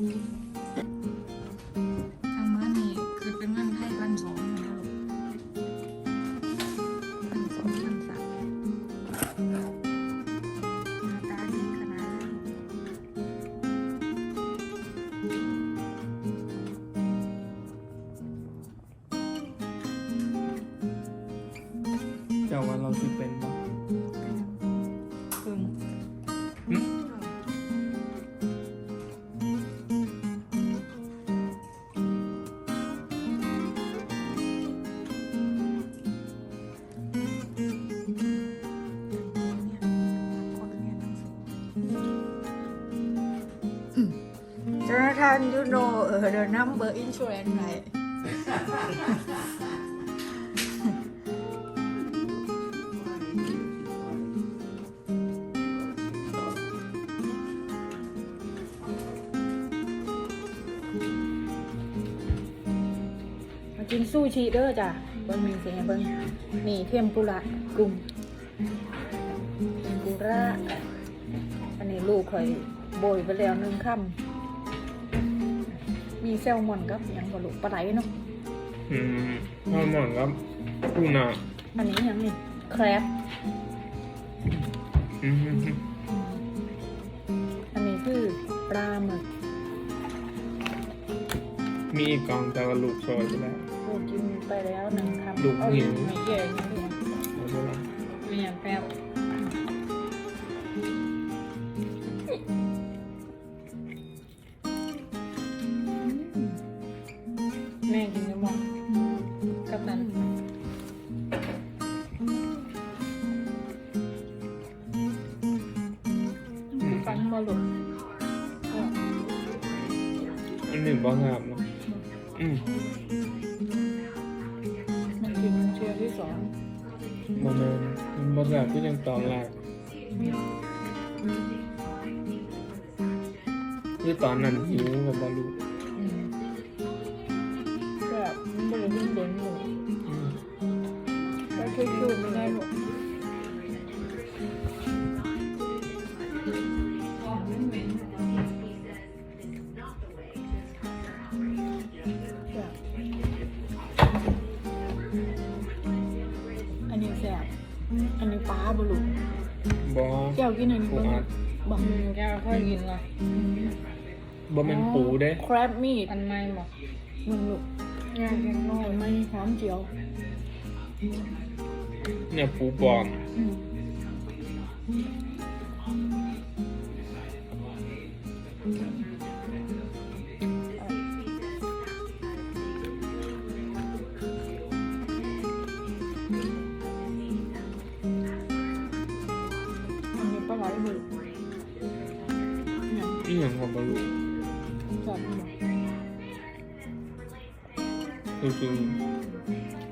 ทางบ้านนี่คือเป็นเงินไทยพันสองนะคะพันสองพันสามมาตาดีขนาดเจ้าว่าเราจะเป็นบ่ จนทานยูโนเออเดอะนัมเบอร์อินชูแรนไรมากินซูชิเด้อจ้ะเบิ้งมีเสียงเบิ้งนี่เทมปุระกุ้งปุระอันนี้ลูกข่อยโบยไปแล้วหนึ่งคำ มีแซลมอนกับหยังบลูกปลาไหลเนาะอืมข้าวหมอนครับปูนาอันนี้หยังนี่แครบอืมอันนี้คือปลาหมึกมีอีกกล่องแต่ว่าลูกซอยไปแล้วลูกกินไปแล้วหนึ่งคำลูกเอาหิวไม่แย่ยังไงเอาไปแล้วไม่อยากแป๊บ อันนี้บ่งามเนาะอืมมันกินเชียร์ที่สองบ่แม่นมันบ่แบบที่ยังตอนแรกคือตอนนั้นหิวกับบ่รู้อืมแบบมันบริเวณเด่นหนูอืมแล้วคือคิวไม่ได้หรอก อันนี้ปลาบลูบ่แก้วกินอันนี้ปูบ้างอัดบอกแก้วค่อยกินละบ่แม่นปูเด้ครบมีดอันไม่บอกมึงลูกงานกันน้ออัยนไม่หอมเจียวเนี่ยปูปลอมอืม อีหยังก็บ่รู้จั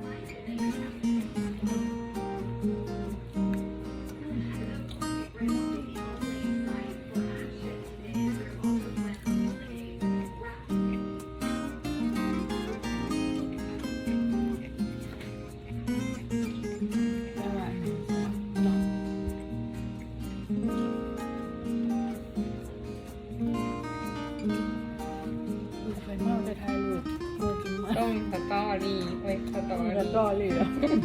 สตอแล้วรี่ก็เหลือ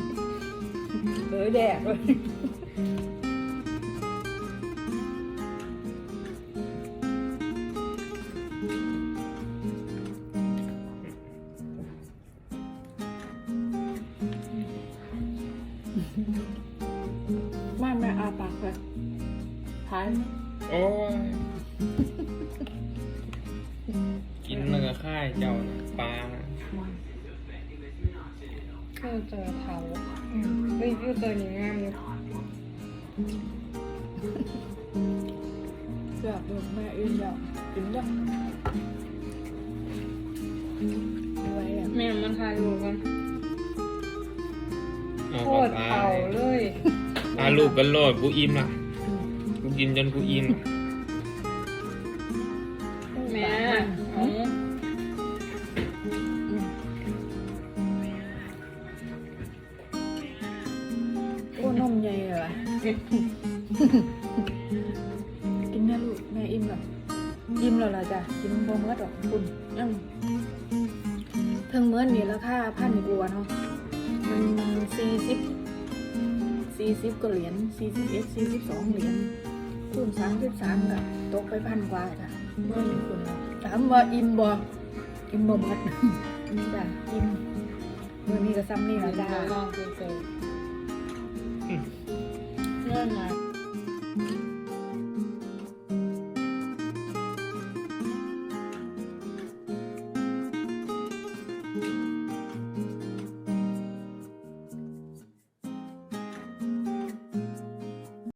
เหลือแดกเลยไม่ไม่อาปากเลยท้ายโอ้ยกินแล้วก็ค่ายเจ้าน่ะปลาน่ะ คือเจอเทาเฮ้ยคือเจอนี่งามอยู่เสือกดูแม่อื่นแล้วกินยังอะไรอะแม่มันทายรูปกันเอาโคก็ตรตาเทายเลยตาลูกกันโลดกูอิ่มละกูกินจนกูอิ่มแกินนะลูกแม่อิ่มแล้วอิ่มแล้วล่ะจ้ะกินบ่เมื่อดอกคุณยังเพิ่งเมื่อนี่ราคาพันกว่าเนาะมันสี่สิบสี่สิบก็เหรียญสี่สิบเอ็ดสี่สิบสองเหรียญคูณสามสิบสามก็ตกไปพันกว่าจ้ะเมื่อนี่คุณถามว่าอิ่มบ่อิ่มบ่หมดจ้ะอิ่มเมื่อนี้ก็ซ้ำนี่ละจ้า learner